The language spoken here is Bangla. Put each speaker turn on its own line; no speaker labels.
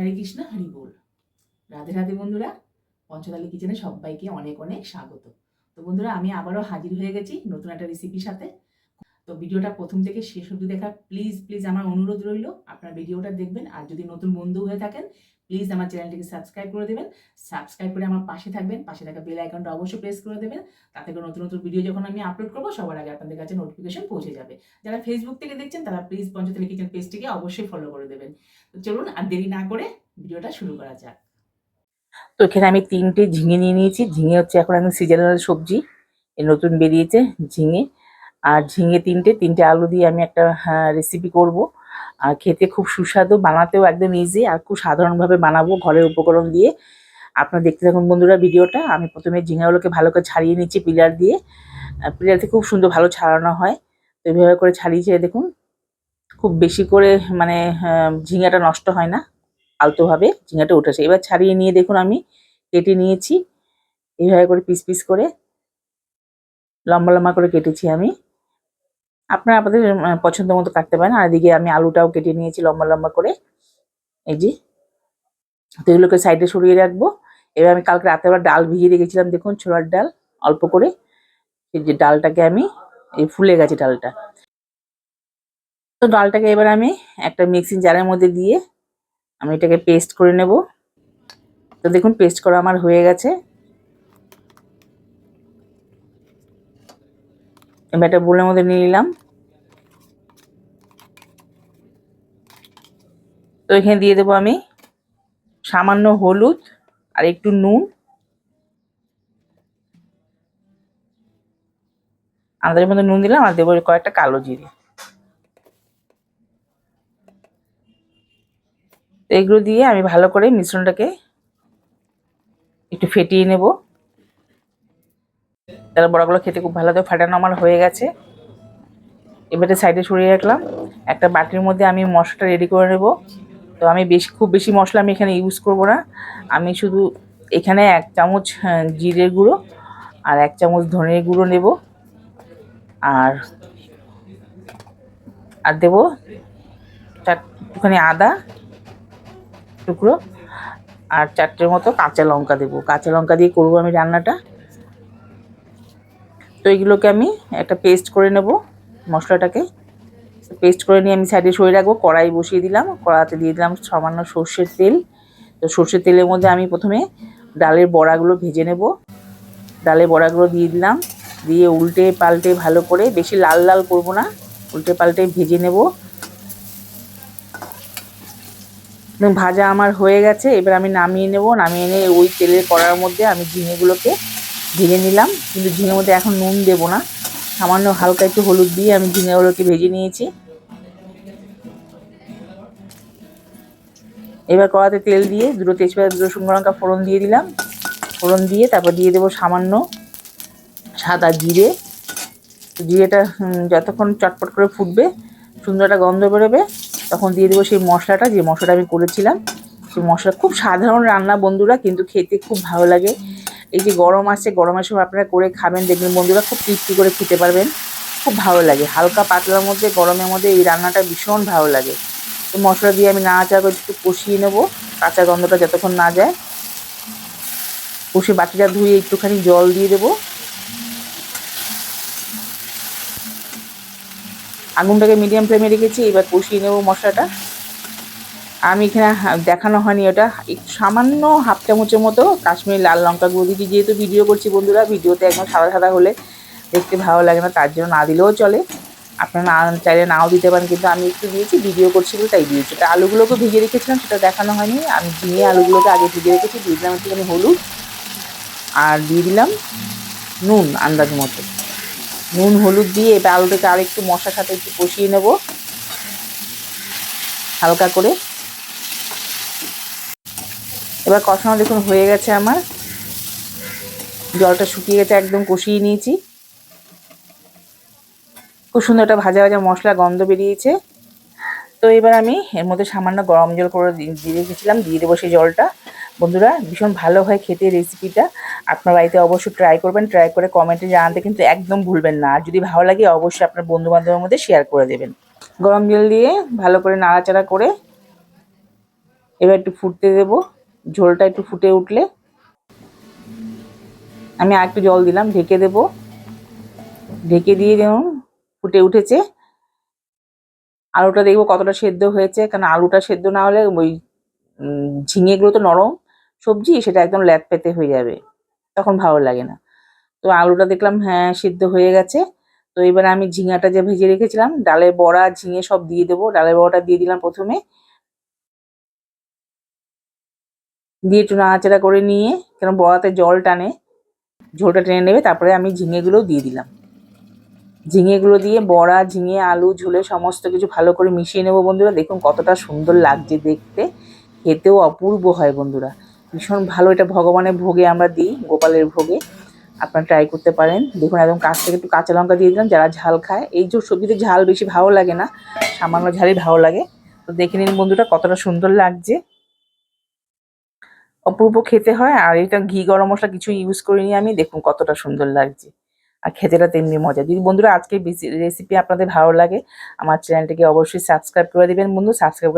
হরে কৃষ্ণ, হরি বল। রাধে রাধে বন্ধুরা, পঞ্চতালি কিচেনে সবাইকে অনেক অনেক স্বাগত। তো বন্ধুরা, আমি আবারও হাজির হয়ে গেছি নতুন একটা রেসিপির সাথে। তো ভিডিওটা প্রথম থেকে শেষ অবধি দেখা প্লিজ প্লিজ আমার অনুরোধ রইল। আপনার ভিডিওটা দেখবেন আর যদি নতুন বন্ধু হয়ে থাকেন প্লিজ আমার চ্যানেলটিকে সাবস্ক্রাইব করে দেবেন। সাবস্ক্রাইব করে আমার পাশে থাকবেন, পাশে থাকা বেল আইকনটা অবশ্যই প্রেস করে দেবেন। তাতে করে নতুন নতুন ভিডিও যখন আমি আপলোড করব, সবার আগে আপনাদের কাছে নোটিফিকেশন পৌঁছে যাবে। যারা ফেসবুক থেকে দেখছেন, তারা প্লিজ পঞ্চতলী কিচেন পেজটিকে অবশ্যই ফলো করে দেবেন। তো চলুন আর দেরি না করে ভিডিওটা শুরু করা যাক।
তো এখানে আমি তিনটে ঝিঙে নিয়ে নিয়েছি। ঝিঙে হচ্ছে এখন একদম সিজনাল সবজি। নতুন বেরিয়েছে ঝিঙে। আর ঝিঙে তিনটে তিনটে আলু দিয়ে আমি একটা রেসিপি করব। আর খেতে খুব সুস্বাদু বানাতেও একদম ইজি আর খুব সাধারণভাবে বানাবো ঘরের উপকরণ দিয়ে। আপনারা দেখতে থাকুন বন্ধুরা ভিডিওটা আমি প্রথমে ঝিঙেগুলোকে ভালো করে ছাড়িয়ে নিচ্ছি পিলার দিয়ে। পিলারতে খুব সুন্দর ভালো ছাড়ানো হয়। তো এইভাবে করে ছাড়িয়েছে দেখুন খুব বেশি করে মানে আহ, ঝিঙেটা নষ্ট হয় না আলতোভাবে ঝিঙাটা উঠেছে এবার ছাড়িয়ে নিয়ে দেখুন আমি কেটে নিয়েছি। এইভাবে করে পিস পিস করে লম্বা লম্বা করে কেটেছি আমি। আপনারা আপনাদের পছন্দ মতো কাটতে পারেন। আর এদিকে আমি আলুটাও কেটে নিয়েছি লম্বা লম্বা করে। এই যে, তো এগুলোকে সাইডে সরিয়ে রাখব। এবার আমি কালকে রাতে আবার ডাল ভিজিয়ে রেখেছিলাম, দেখুন, ছোলার ডাল, অল্প করে। এই যে ডালটাকে আমি, এই ফুলে গেছে ডালটা। তো ডালটাকে এবার আমি একটা মিক্সিং জারের মধ্যে দিয়ে আমি এটাকে পেস্ট করে নেব। তো দেখুন, পেস্ট করা আমার হয়ে গেছে। এবার একটা বোলের মধ্যে নিয়ে নিলাম। তো এখানে দিয়ে দেবো আমি সামান্য হলুদ আর একটু নুন। আন্দাজের মধ্যে নুন দিলাম আর দেবো কয়েকটা কালো জিরে। এগুলো দিয়ে আমি ভালো করে মিশ্রণটাকে একটু ফেটিয়ে নেব। তাহলে বড়াগুলো খেতে খুব ভালো ফাটানো আমার হয়ে গেছে। এবারে সাইডে সরিয়ে রাখলাম। একটা বাটির মধ্যে আমি মশলাটা রেডি করে নেব। তো আমি বেশি খুব বেশি মশলা আমি এখানে ইউজ করব না। আমি শুধু এখানে এক চামচ আহ, জিরের গুঁড়ো আর এক চামচ ধনের গুঁড়ো নেব। আর আর দেবো চার একটুখানি আদা টুকরো আর চারটের মতো কাঁচা লঙ্কা দেবো। কাঁচা লঙ্কা দিয়ে করব আমি রান্নাটা। তো এগুলোকে আমি একটা পেস্ট করে নেব মশলাটাকে। পেস্ট করে নিয়ে আমি সাইডে সরিয়ে রাখব, কড়াই বসিয়ে দিলাম, কড়াতে দিয়ে দিলাম সামান্য সর্ষের তেল। তো সর্ষের তেলের মধ্যে আমি প্রথমে ডালের বড়াগুলো ভেজে নেব। ডালের বড়াগুলো দিয়ে দিলাম, দিয়ে উল্টে পাল্টে ভালো করে, বেশি লাল লাল করব না, উল্টে পাল্টে ভেজে নেব। ভাজা আমার হয়ে গেছে, এবার আমি নামিয়ে নেব, নামিয়ে এনে ওই তেলের কড়ার মধ্যে আমি ঝিঙেগুলোকে ভেজে নিলাম, কিন্তু ঝিঙের মধ্যে এখন নুন দেবো না। সামান্য হালকা একটু হলুদ দিয়ে আমি ঝিঙেগুলোকে ভেজে নিয়েছি। এবার কড়াতে তেল দিয়ে দুটো তেজপাতা, দুটো শুকনো লঙ্কা, ফোড়ন দিয়ে দিলাম। ফোড়ন দিয়ে তারপর দিয়ে দেবো সামান্য সাদা জিরে। জিরেটা যতক্ষণ চটপট করে ফুটবে সুন্দর একটা গন্ধ বেরোবে, তখন দিয়ে দেবো সেই মশলাটা। যে মশলাটা আমি করেছিলাম, সেই মশলা খুব সাধারণ রান্না বন্ধুরা, কিন্তু খেতে খুব ভালো লাগে। এই যে গরম আছে গরমের সময় আপনারা করে খাবেন, দেখবেন বন্ধুরা খুব তৃপ্তি করে খেতে পারবেন। খুব ভালো লাগে, হালকা পাতলার মধ্যে, গরমের মধ্যে এই রান্নাটা ভীষণ ভালো লাগে। তো মশলা দিয়ে আমি নাড়াচাড়া করে একটু কষিয়ে নেব, কাঁচা গন্ধটা যতক্ষণ না যায়। কষে বাটিটা ধুয়ে একটুখানি জল দিয়ে দেবো। আগুনটাকে মিডিয়াম ফ্লেমে রেখেছি, এবার কষিয়ে নেব মশলাটা। আমি এখানে দেখানো হয়নি ওটা। সামান্য হাফ চামচের মতো কাশ্মীরি লাল লঙ্কা গুঁড়ো দিয়েছি। যেহেতু ভিডিও করছি বন্ধুরা, ভিডিওতে একদম সাদা সাদা হলে দেখতে ভালো লাগে না, তার জন্য না দিলেও চলে। আপনারা না চাইলে নাও দিতে পারেন, কিন্তু আমি একটু দিয়েছি ভিডিও করছি বলে তাই দিয়েছি। তা আলুগুলোকে ভিজে রেখেছিলাম, সেটা দেখানো হয়নি। আমি ঝিঙে আলুগুলোকে আগে ভিজে রেখেছি, দিয়ে দিলাম একটুখানি হলুদ আর দিয়ে দিলাম নুন আন্দাজ মতো। নুন, হলুদ দিয়ে এবার আলুটাকে আর একটু মশলার সাথে একটু কষিয়ে নেব। হালকা করে। এবার কষানো দেখুন হয়ে গেছে আমার। জলটা শুকিয়ে গেছে, একদম কষিয়ে নিয়েছি। খুব সুন্দর একটা ভাজা ভাজা মশলা গন্ধ বেরিয়েছে। তো এবার আমি এর মধ্যে সামান্য গরম জল করে দিয়ে রেখেছিলাম, দিয়ে দেবো সেই জলটা। বন্ধুরা, ভীষণ ভালো হয় খেতে রেসিপিটা আপনার বাড়িতে অবশ্যই ট্রাই করবেন ট্রাই করে কমেন্টে জানাতে কিন্তু একদম ভুলবেন না। আর যদি ভালো লাগে, অবশ্যই আপনার বন্ধু বান্ধবের মধ্যে শেয়ার করে দেবেন। গরম জল দিয়ে ভালো করে নাড়াচাড়া করে এবার একটু ফুটতে দেবো। ঝোলটা একটু ফুটে উঠলে আমি আর একটু জল দিলাম, ঢেকে দেবো। ঢেকে দিয়ে যেমন ফুটে উঠেছে। আলুটা দেখব কতটা সেদ্ধ হয়েছে, কারণ আলুটা সেদ্ধ না হলে ওই ঝিঙেগুলো তো নরম সবজি, সেটা একদম ল্যাদ পেতে হয়ে যাবে, তখন ভালো লাগে না। তো আলুটা দেখলাম হ্যাঁ সিদ্ধ হয়ে গেছে। তো এবার আমি ঝিঙাটা যে ভেজে রেখেছিলাম ডালের বড়া, ঝিঙে সব দিয়ে দেবো। ডালের বড়াটা দিয়ে দিলাম প্রথমে। দিয়ে একটু নাড়াচাড়া করে নিয়ে, কেন বড়াতে জল টানে, ঝোলটা টেনে নেবে, তারপরে আমি ঝিঙেগুলোও দিয়ে দিলাম। ঝিঙেগুলো দিয়ে বড়া, ঝিঙে, আলু, ঝোলে সমস্ত কিছু ভালো করে মিশিয়ে নেব বন্ধুরা। দেখুন কতটা সুন্দর লাগছে দেখতে। খেতেও অপূর্ব হয় বন্ধুরা। ভীষণ ভালো এটা ভগবানের ভোগে আমরা দিই, গোপালের ভোগে। আপনারা ট্রাই করতে পারেন। দেখুন একদম কাছ থেকে একটু কাঁচা লঙ্কা দিয়ে দিলাম, যারা ঝাল খায়। এই যে সবজিতে ঝাল বেশি ভালো লাগে না, সামান্য ঝালই ভালো লাগে। তো দেখে নিন বন্ধুটা কতটা সুন্দর লাগছে। অপূর্ব খেতে হয়, আর এটা ঘি, গরম মশলা কিছু ইউজ করিনি আমি। দেখুন কতটা সুন্দর লাগছে। আর খেতেটা তেমনি মজা। যদি বন্ধুরা আজকে রেসিপি আপনাদের ভালো লাগে, আমার চ্যানেলটিকে অবশ্যই সাবস্ক্রাইব করে দেবেন। বন্ধু সাবস্ক্রাইব